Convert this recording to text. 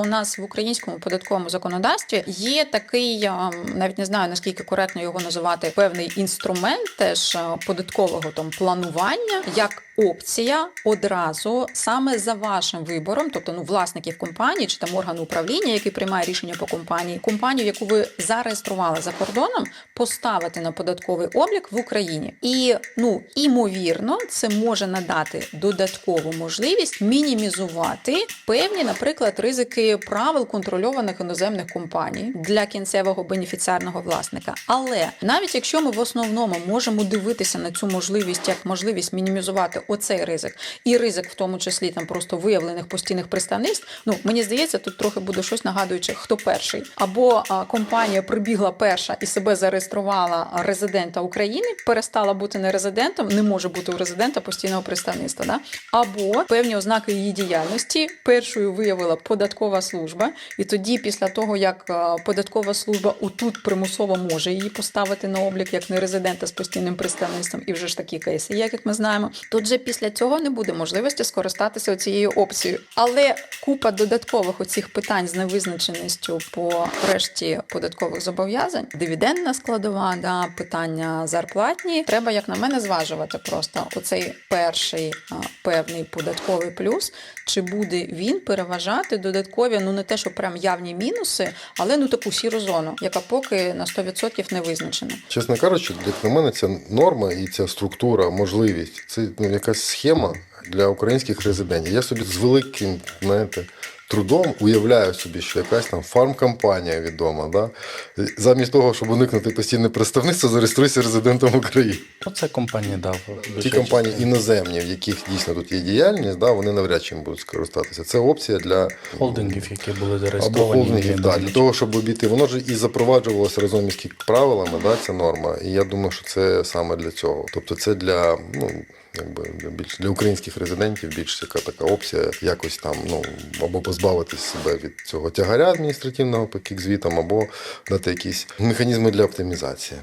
У нас в українському податковому законодавстві є такий, я навіть не знаю наскільки коректно його називати, певний інструмент теж е, податкового там планування, як опція одразу саме за вашим вибором, тобто ну власників компанії чи там органу управління, який приймає рішення по компанії, компанію, яку ви зареєстрували за кордоном, поставити на податковий облік в Україні. І ну імовірно, це може надати додаткову можливість мінімізувати певні, наприклад, ризики правил контрольованих іноземних компаній для кінцевого бенефіціарного власника. Але навіть якщо ми в основному можемо дивитися на цю можливість як можливість мінімізувати оцей ризик, і ризик, в тому числі там просто виявлених постійних представництв, ну мені здається, тут трохи буде щось нагадуючи, хто перший, або компанія прибігла перша і себе зареєструвала резидента України, перестала бути не резидентом, не може бути у резидента постійного представництва, да? або певні ознаки її діяльності першою виявила податкова служба, і тоді, після того як податкова служба отут примусово може її поставити на облік як не резидента з постійним представництвом, і вже ж такі кейси, є, як ми знаємо, тут вже після цього не буде можливості скористатися цією опцією. Але купа додаткових оцих питань з невизначеністю по решті податкових зобов'язань, дивідендна складова, да, питання зарплатні. Треба, як на мене, зважувати просто оцей перший певний податковий плюс, чи буде він переважати додаткові, ну не те, що прям явні мінуси, але ну таку сіру зону, яка поки на 100% не визначена. Чесно кажучи, на мене, ця норма і ця структура, можливість це ну, якась схема для українських резидентів. Я собі з великим знаєте, трудом уявляю собі, що якась там фармкомпанія відома. Да? Замість того, щоб уникнути постійне представництво, зареєструйся резидентом України. Ну, це компанія дав. Ті компанії іноземні, в яких дійсно тут є діяльність, да, вони навряд чи будуть скористатися. Це опція для холдингів, які були або зареєстровані. холдингів, да, для того, щоб обійти. Воно ж і запроваджувалося разом із правилами, да, ця норма. І я думаю, що це саме для цього. Тобто це для, ну, якби для українських резидентів більш така така опція, якось там, ну, або позбавитись себе від цього тягаря адміністративного по кікзвітам, або дати якісь механізми для оптимізації.